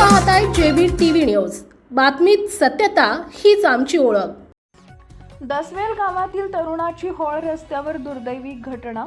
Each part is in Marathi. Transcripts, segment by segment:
पाहताय जेबी टीव्ही न्यूज. बातमीत सत्यता हीच आमची ओळख. दसवेल गावातील तरुणाची होळ रस्त्यावर दुर्दैवी घटना.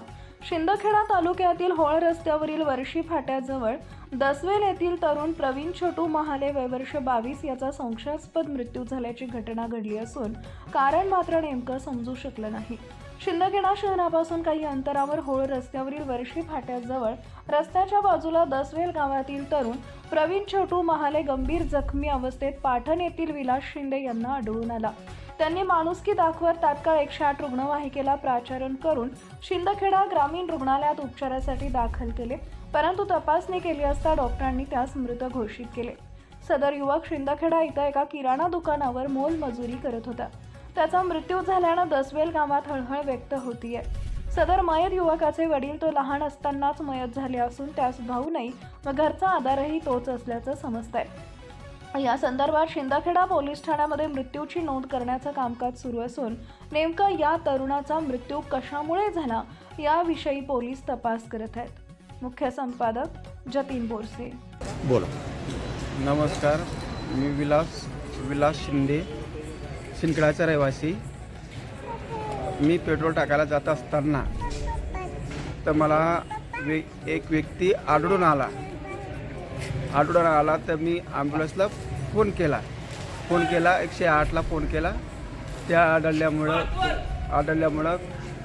शिंदखेडा तालुक्यातील होळ रस्त्यावरील वर्षी फाट्याजवळ दसवेल येथील तरुण प्रवीण छोटू महाले वयवर्ष बावीस याचा संशयास्पद मृत्यू झाल्याची घटना घडली असून कारण मात्र नेमकं समजू शकलं नाही. शिंदखेडा शहरापासून काही अंतरावर होळ रस्त्यावरील वर्षी फाट्याजवळ रस्त्याच्या बाजूला दसवेल गावातील तरुण प्रवीण छोटू महाले गंभीर जखमी अवस्थेत पाटण येथील विलास शिंदे यांना आढळून आला. त्यांनी माणुसकी दाखवत तात्काळ एकशे आठ रुग्णवाहिकेला प्राचारण करून शिंदखेडा ग्रामीण रुग्णालयात उपचारासाठी दाखल केले. परंतु तपासणी केली असता डॉक्टरांनी त्यास मृत घोषित केले. सदर युवक शिंदखेडा इथं एका किराणा दुकानावर मोलमजुरी करत होता. त्याचा मृत्यू झाल्यानं दसवेल गावात हळहळ व्यक्त होतीये. सदर मयत युवकाचे वडील तो लहान असतानाच मयत झाले असून त्यास भाऊ नाही व घरचा आधारही तोच असल्याचं समजतंय. या संदर्भात शिंदखेडा पोलीस ठाण्यामध्ये मृत्यूची नोंद करण्याचं कामकाज सुरू असून नेमकं या तरुणाचा मृत्यू कशामुळे झाला याविषयी पोलीस तपास करत आहेत. मुख्य संपादक जतीन बोरसे. बोला. नमस्कार मी विलास विलास शिंदे शिंदखेडाचा रहिवासी. मी पेट्रोल टाकायला जात असताना तर मला वे एक व्यक्ती आढळून आला. आढळून आला तर मी ॲम्ब्युलन्सला फोन केला. फोन केला एकशे आठला फोन केला. त्या आढळल्यामुळं आढळल्यामुळं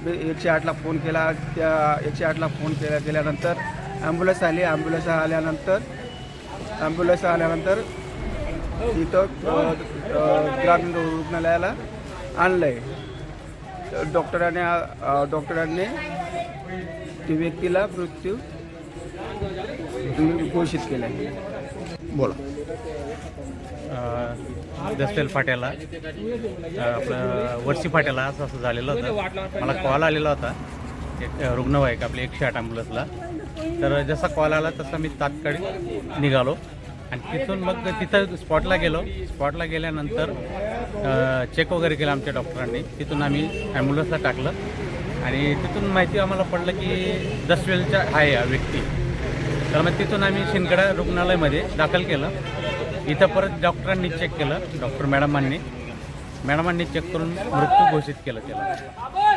मी एकशे आठला फोन केला. त्या एकशे आठला फोन केल्या केल्यानंतर ॲम्ब्युलन्स आली. ॲम्ब्युलन्स आल्यानंतर ॲम्ब्युलन्स आल्यानंतर इथं ग्रामीण रुग्णालयाला आणलं आहे डॉक्टरांनी डॉक्टरांनी त्या व्यक्तीला मृत्यू घोषित केला आहे बोला दसवेल फाट्याला आपलं वर्षी फाट्याला असं असं झालेलं होतं. मला कॉल आलेला होता. एक रुग्णवाहिक आपल्या एकशे आठ ॲम्ब्युलन्सला तर जसा कॉल आला तसा मी तात्काळ निघालो. आणि तिथून मग तिथं स्पॉटला गेलो. स्पॉटला गेल्यानंतर चेक वगैरे केलं आमच्या डॉक्टरांनी तिथून आम्ही ॲम्ब्युलन्सला टाकलं. आणि तिथून माहिती आम्हाला पडलं की दसवेलच्या आहे हा व्यक्ती. तर मग तिथून आम्ही शिंदगडा रुग्णालयामध्ये दाखल केलं. इथं परत डॉक्टरांनी चेक केलं. डॉक्टर मॅडमांनी. मॅडमांनी चेक करून मृत्यू घोषित केलं त्याला.